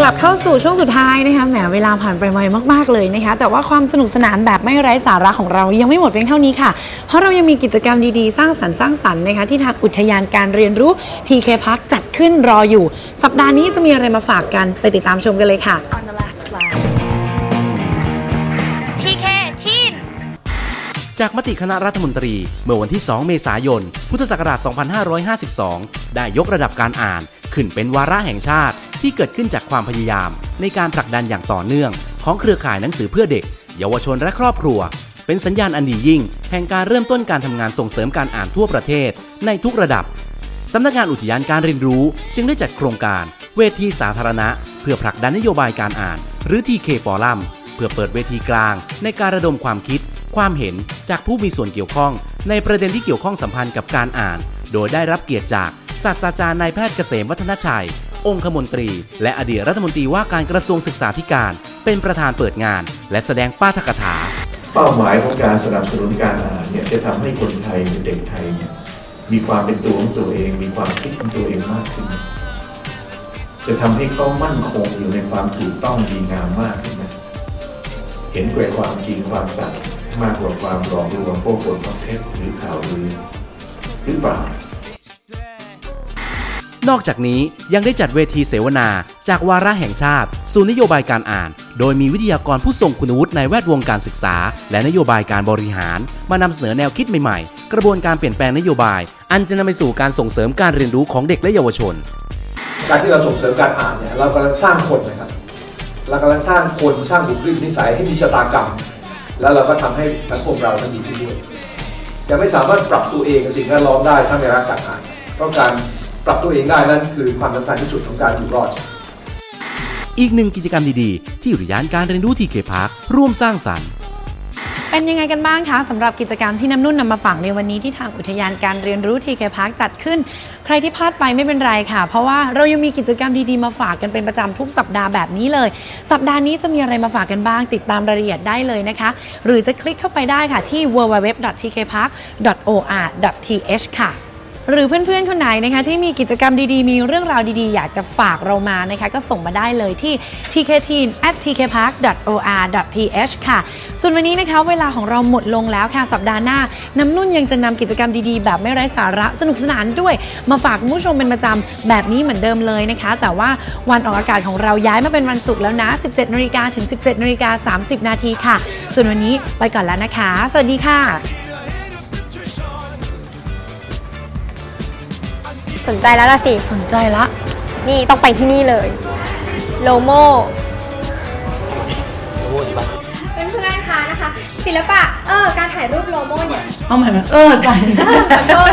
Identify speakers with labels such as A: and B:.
A: กลับเข้าสู่ช่วงสุดท้ายนะคะแหมเวลาผ่านไปไวมากๆเลยนะคะแต่ว่าความสนุกสนานแบบไม่ไร้สาระของเรายังไม่หมดเพียงเท่านี้ค่ะ เพราะเรายังมีกิจกรรมดีๆ สร้างสรรค์สร้างสรรค์นะคะที่ทางอุทยานการเรียนรู้ TK Park จัดขึ้นรออยู่ สัปดาห์นี้จะมีอะไรมาฝากกันไปติดตามชมกันเลยค่ะ
B: จากมติคณะรัฐมนตรี เมื่อวันที่ 2 เมษายน พุทธศักราช 2552 ได้ยกระดับการอ่าน ขึ้นเป็นวาระแห่งชาติที่เกิดขึ้นจากความพยายาม ในการผลักดันอย่างต่อเนื่อง ของเครือข่ายหนังสือเพื่อเด็ก เยาวชนและครอบครัว เป็นสัญญาณอันดียิ่ง แห่งการเริ่มต้นการทำงานส่งเสริมการอ่านทั่วประเทศ ในทุกระดับสำนักงานอุทยานการเรียนรู้ จึงได้จัดโครงการ เวทีสาธารณะ เพื่อผลักดันนโยบายการอ่าน หรือ TK Forum เพื่อเปิดเวทีกลาง ในการระดมความคิด ความเห็นจากผู้มีส่วนเกี่ยวข้อง ในประเด็นที่เกี่ยวข้องสัมพันธ์กับการอ่าน โดยได้รับเกียรติจากศาสตราจารย์นายแพทย์เกษมวัฒนชัย องคมนตรี และอดีตรัฐมนตรีว่าการกระทรวงศึกษาธิการ เป็นประธานเปิดงาน และแสดงป้าทกถา
C: เป้าหมายของการสนับสนุนการอ่านเนี่ยจะทำให้คนไทยเด็กไทยเนี่ยมีความเป็นตัวของตัวเอง มีความคิดของตัวเองมากขึ้น จะทำให้เขามั่นคงอยู่ในความถูกต้องดีงามมากขึ้นนะเห็นแก่ความจริงความสัตย์ มากกว่าความหลอกลวงพวกคนท็เท็จหรือข่าวลือหรือเปล่า
B: นอกจากนี้ยังได้จัดเวทีเสวนา จากวาระแห่งชาติสู่นโยบายการอ่าน โดยมีวิทยากรผู้ทรงคุณวุฒิในแวดวงการศึกษา และนโยบายการบริหาร มานำเสนอแนวคิดใหม่ๆ กระบวนการเปลี่ยนแปลงนโยบาย อันจะนำไปสู่การส่งเสริมการเรียนรู้ของเด็กและเยาวชน
D: การที่เราส่งเสริมการอ่านเนี่ยเรากำลังสร้างคนนะครับเรากำลังสร้างคนสร้างบุคลิกนิสัยให้มีชะตากรรม แล้วเราก็ทำให้สังคมเรานั้นดีขึ้นด้วยจะไม่สามารถปรับตัวเองกับสิ่งแวดล้อมได้ถ้าไม่รักการอ่านเพราะการปรับตัวเองได้นั่นคือความสำคัญที่สุดของการอยู่รอด
B: อีกหนึ่งกิจกรรมดีๆ ที่อุทยานการเรียนรู้ทีเคพาร์คร่วมสร้างสรรค์
A: เป็นยังไงกันบ้างคะสำหรับกิจกรรมที่น้ำนุ่นนำมาฝากในวันนี้ที่ทางอุทยานการเรียนรู้ TK Park จัดขึ้น ใครที่พลาดไปไม่เป็นไรค่ะ เพราะว่าเรายังมีกิจกรรมดีๆมาฝากกันเป็นประจำทุกสัปดาห์แบบนี้เลย สัปดาห์นี้จะมีอะไรมาฝากกันบ้าง ติดตามรายละเอียดได้เลยนะคะ หรือจะคลิกเข้าไปได้ค่ะที่ www.tkpark.or.th ค่ะ หรือเพื่อนๆคนไหนนะคะที่มีกิจกรรมดีๆ มีเรื่องราวดีๆ อยากจะฝากเรามานะคะก็ส่งมาได้เลยที่ tkteen@tkpark.or.th ค่ะ ส่วนวันนี้นะคะเวลาของเราหมดลงแล้วค่ะสัปดาห์หน้าน้ำนุ่นยังจะนำกิจกรรมดีๆ แบบไม่ไร้สาระสนุกสนานด้วย มาฝากคุณผู้ชมเป็นประจำแบบนี้เหมือนเดิมเลยนะคะ แต่ว่าวันออกอากาศของเราย้ายมาเป็นวันศุกร์แล้วนะ 17นาฬิกาถึง 17นาฬิกา30 นาทีค่ะ ส่วนวันนี้ไปก่อนแล้วนะคะ สวัสดีค่ะ
E: สนใจแล้วล่ะสิ
A: สนใจละ
E: นี่ต้องไปที่นี่เลย โลโมเป็นเพื่อนๆคะนะคะ ศิลปะ เออ การถ่ายรูปโลโมเนี่ย
A: เอาใหม่ไหมเออใจ
E: ขอโทษ